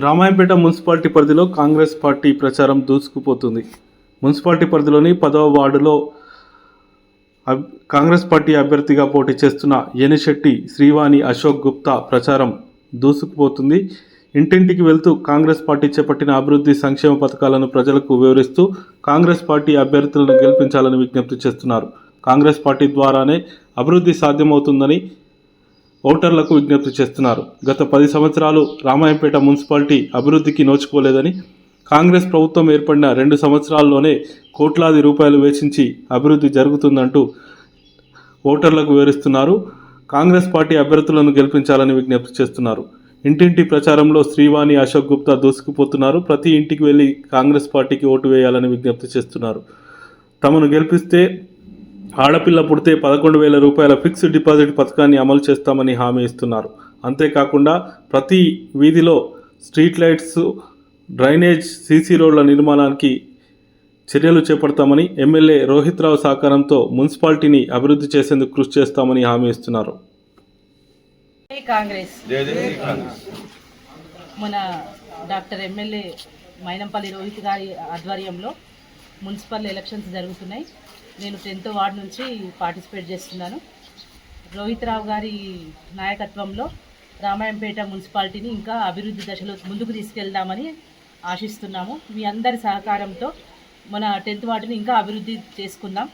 Ramayampet municipality పరిధిలో Congress party ప్రచారం దూసుకుపోతుంది. Municipality పరిధిలోని పదవ వార్డులో అబ్- కాంగ్రెస్ పార్టీ అభ్యర్థిగా పోటీ చేస్తున్న యనిశెట్టి శ్రీవాణి అశోక్ గుప్తా ప్రచారం దూసుకుపోతుంది. ఇంటింటికి వెళ్తూ కాంగ్రెస్ పార్టీ చేపట్టిన అభివృద్ధి సంక్షేమ పథకాలను ప్రజలకు వివరిస్తూ కాంగ్రెస్ పార్టీ అభ్యర్థులను గెలిపించాలని విజ్ఞప్తి చేస్తున్నారు. కాంగ్రెస్ పార్టీ ద్వారానే అభివృద్ధి సాధ్యమవుతుందని ఓటర్లకు విజ్ఞప్తి చేస్తున్నారు. గత పది సంవత్సరాలు రామాయంపేట మున్సిపాలిటీ అభివృద్ధికి నోచుకోలేదని కాంగ్రెస్ ప్రభుత్వం ఏర్పడిన రెండు సంవత్సరాల్లోనే కోట్లాది రూపాయలు వేచించి అభివృద్ధి జరుగుతుందంటూ ఓటర్లకు వివరిస్తున్నారు. కాంగ్రెస్ పార్టీ అభ్యర్థులను గెలిపించాలని విజ్ఞప్తి చేస్తున్నారు. ఇంటింటి ప్రచారంలో శ్రీవాణి అశోక్ గుప్తా దూసుకుపోతున్నారు. ప్రతి ఇంటికి వెళ్ళి కాంగ్రెస్ పార్టీకి ఓటు వేయాలని విజ్ఞప్తి చేస్తున్నారు. తమను గెలిపిస్తే ఆడపిల్ల పుడితే పదకొండు వేల రూపాయల ఫిక్స్డ్ డిపాజిట్ పథకాన్ని అమలు చేస్తామని హామీ ఇస్తున్నారు. అంతేకాకుండా ప్రతి వీధిలో స్ట్రీట్ లైట్స్ డ్రైనేజ్ సీసీ రోడ్ల నిర్మాణానికి చర్యలు చేపడతామని ఎమ్మెల్యే రోహిత్ రావు సహకారంతో మున్సిపాలిటీని అభివృద్ధి చేసేందుకు కృషి చేస్తామని హామీ ఇస్తున్నారు. కాంగ్రెస్. మన డాక్టర్ ఎమ్మెల్యే మైనంపల్లి రోహిత్ గారి ఆధ్వర్యంలో మున్సిపల్ ఎలక్షన్స్ జరుగుతున్నాయి. నేను టెన్త్ వార్డ్ నుంచి పార్టిసిపేట్ చేస్తున్నాను. రోహిత్ రావు గారి నాయకత్వంలో రామాయంపేట మున్సిపాలిటీని ఇంకా అభివృద్ధి దశలో ముందుకు తీసుకెళ్దామని ఆశిస్తున్నాము. మీ అందరి సహకారంతో మన టెన్త్ వార్డుని ఇంకా అభివృద్ధి చేసుకుందాం.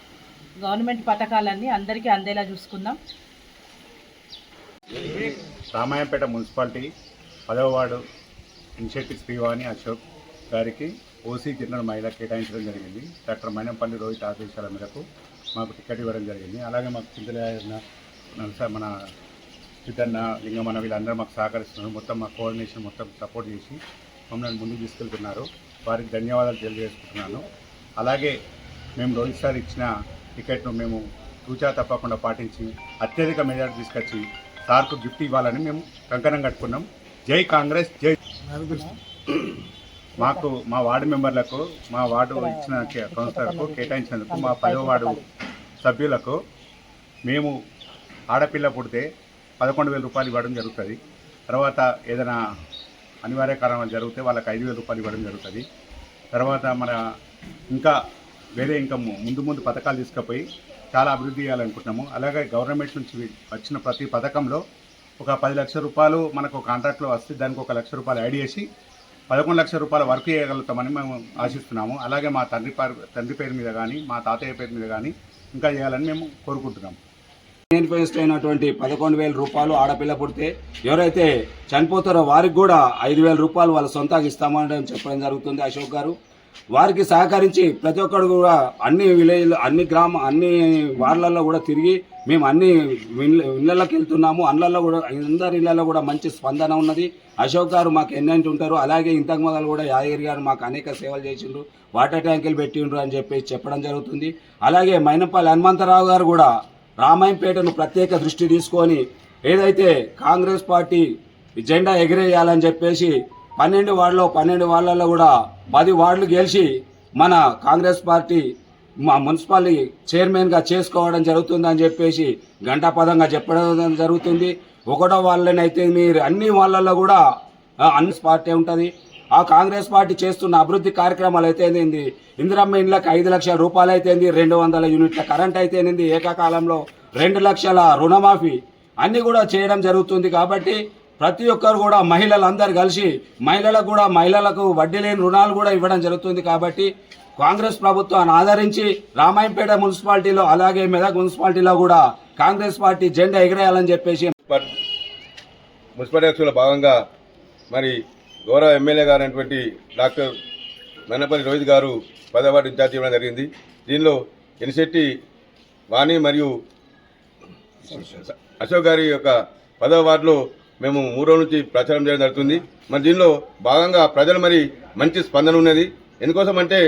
గవర్నమెంట్ పథకాలన్నీ అందరికీ అందేలా చూసుకుందాం. రామాయంపేట మున్సిపాలిటీ పదవ వార్డు ఇన్షెట్టి శ్రీవాణి అశోక్ గారికి ఓసీ జనరల్ మహిళ కేటాయించడం జరిగింది. డాక్టర్ మైనంపల్లి రోహిత్ ఆదేశాల మేరకు మాకు టికెట్ ఇవ్వడం జరిగింది. అలాగే మాకు చింతల నరస మన సిద్ధన్న లింగమన్న వీళ్ళందరూ మాకు సహకరిస్తున్నారు. మొత్తం మా కోఆర్డినేషన్ మొత్తం సపోర్ట్ చేసి మమ్మల్ని ముందుకు తీసుకెళ్తున్నారు. వారికి ధన్యవాదాలు తెలియజేసుకుంటున్నాను. అలాగే మేము రోహిత్ సార్ ఇచ్చిన టికెట్ను మేము తూచా తప్పకుండా పాటించి అత్యధిక మెజార్టీ తీసుకొచ్చి సార్కు గిఫ్ట్ ఇవ్వాలని మేము కంకణం కట్టుకున్నాం. జై కాంగ్రెస్ జై మాకు మా వార్డు మెంబర్లకు మా వార్డు ఇచ్చిన కౌన్సిలర్కు కేటాయించినందుకు మా పదవ వార్డు సభ్యులకు మేము ఆడపిల్ల పుడితే పదకొండు వేల రూపాయలు ఇవ్వడం జరుగుతుంది. తర్వాత ఏదైనా అనివార్య కారణాలు జరిగితే వాళ్ళకి ఐదు వేల రూపాయలు ఇవ్వడం జరుగుతుంది. తర్వాత మన ఇంకా వేరే ఇంకా ముందు ముందు పథకాలు తీసుకుపోయి చాలా అభివృద్ధి చేయాలనుకుంటున్నాము. అలాగే గవర్నమెంట్ నుంచి వచ్చిన ప్రతి పథకంలో ఒక పది లక్షల రూపాయలు మనకు కాంట్రాక్ట్లో వస్తే దానికి ఒక లక్ష రూపాయలు యాడ్ చేసి పదకొండు లక్షల రూపాయల వర్క్ చేయగలుగుతామని మేము ఆశిస్తున్నాము. అలాగే మా తండ్రి పేరు తండ్రి పేరు మీద కానీ మా తాతయ్య పేరు మీద కానీ ఇంకా చేయాలని మేము కోరుకుంటున్నాము మేనిఫెస్టో అయినటువంటి పదకొండు వేల రూపాయలు ఆడపిల్ల పుడితే ఎవరైతే చనిపోతారో వారికి కూడా ఐదు వేల రూపాయలు వాళ్ళ సొంతంగా ఇస్తామని చెప్పడం జరుగుతుంది అశోక్ గారు. వారికి సహకరించి ప్రతి ఒక్కరు కూడా అన్ని విలేజ్ అన్ని గ్రామ అన్ని వార్లలో కూడా తిరిగి మేము అన్ని ఇళ్ళకి వెళ్తున్నాము. అందులో కూడా అందరి ఇళ్ళలో కూడా మంచి స్పందన ఉన్నది. అశోక్ గారు మాకు ఎన్నంటి ఉంటారు. అలాగే ఇంతకు మొదలు కూడా యాదగిరి గారు మాకు అనేక సేవలు చేసిండ్రు. వాటర్ ట్యాంకులు పెట్టిండ్రు అని చెప్పి చెప్పడం జరుగుతుంది. అలాగే మైనపల్లి హనుమంతరావు గారు కూడా రామాయంపేటను ప్రత్యేక దృష్టి తీసుకొని ఏదైతే కాంగ్రెస్ పార్టీ జెండా ఎగిరేయాలని చెప్పేసి పన్నెండు వార్డులో పన్నెండు వార్డులలో కూడా పది వార్డులు గెలిచి మన కాంగ్రెస్ పార్టీ మా మున్సిపాలిటీ చైర్మన్గా చేసుకోవడం జరుగుతుందని చెప్పేసి గంటాపదంగా చెప్పడం జరుగుతుంది. ఒకటో వాళ్ళనైతే మీరు అన్ని వాళ్ళల్లో కూడా అన్ని పార్టీ ఉంటుంది. ఆ కాంగ్రెస్ పార్టీ చేస్తున్న అభివృద్ధి కార్యక్రమాలు అయితేనేంది ఇందిరమ్మ ఇండ్లకు ఐదు లక్షల రూపాయలు అయితేంది రెండు వందల యూనిట్ల కరెంట్ అయితేనేంది ఏకకాలంలో రెండు లక్షల రుణమాఫీ అన్నీ కూడా చేయడం జరుగుతుంది కాబట్టి ప్రతి ఒక్కరు కూడా మహిళలందరూ కలిసి మహిళలకు కూడా మహిళలకు వడ్డీ లేని రుణాలు కూడా ఇవ్వడం జరుగుతుంది కాబట్టి కాంగ్రెస్ ప్రభుత్వాన్ని ఆదరించి రామాయంపేట మున్సిపాలిటీలో అలాగే మెదక్ మున్సిపాలిటీలో కూడా కాంగ్రెస్ పార్టీ జెండా ఎగిరేయాలని చెప్పేసి మున్సిపాలిటీ భాగంగా మరి గౌరవ ఎమ్మెల్యే గారైనటువంటి డాక్టర్ మెన్నపల్లి రోహిత్ గారు పదవార్డు ఇన్ఛార్జ్ ఇవ్వడం జరిగింది. దీనిలో ఎనిశెట్టి వాణి మరియు అశోక్ గారి యొక్క పదవ వార్డులో మేము మూడో నుంచి ప్రచారం చేయడం జరుగుతుంది. మరి దీనిలో భాగంగా ప్రజలు మరి మంచి స్పందన ఉన్నది. ఎందుకోసం అంటే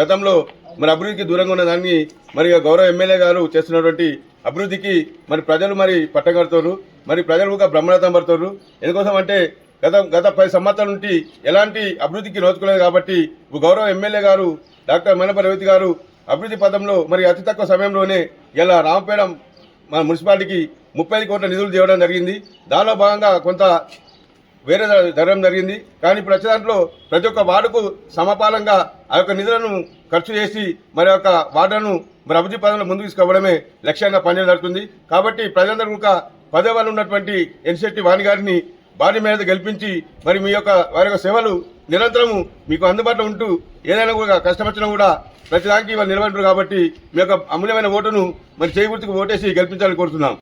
గతంలో మరి అభివృద్ధికి దూరంగా ఉన్న దాన్ని మరి గౌరవ ఎమ్మెల్యే గారు చేస్తున్నటువంటి అభివృద్ధికి మరి ప్రజలు మరి పట్టగడుతున్నారు మరి ప్రజలు కూడా బ్రహ్మరథం పడుతున్నారు. ఎందుకోసం అంటే గత గత పది సంవత్సరాల నుండి ఎలాంటి అభివృద్ధికి నోచుకోలేదు కాబట్టి గౌరవ ఎమ్మెల్యే గారు డాక్టర్ మనప రవితి గారు అభివృద్ధి పదంలో మరి అతి తక్కువ సమయంలోనే ఇలా రామపేట మన మున్సిపాలిటీకి ముప్పై కోట్ల నిధులు చేయడం జరిగింది. దానిలో భాగంగా కొంత వేరే జరగడం జరిగింది. కానీ ఇప్పుడు వచ్చే దాంట్లో ప్రతి ఒక్క వార్డుకు సమపాలంగా ఆ యొక్క నిధులను ఖర్చు చేసి మరి యొక్క వార్డులను మరి అభివృద్ధి పదంలో ముందుకు తీసుకోవడమే లక్ష్యంగా పనిచేయడం జరుగుతుంది. కాబట్టి ప్రజలందరూ కూడా పదవిలో ఉన్నటువంటి ఎన్శెట్టి వాణి గారిని భారీ మీద గెలిపించి మరి మీ యొక్క వారి యొక్క సేవలు నిరంతరము మీకు అందుబాటులో ఉంటూ ఏదైనా కూడా కష్టం వచ్చినా కూడా ప్రతిదానికి వాళ్ళు నిలబడరు కాబట్టి మీ యొక్క అమూల్యమైన ఓటును మరి చేయి ఓటేసి గెలిపించాలని కోరుతున్నాం.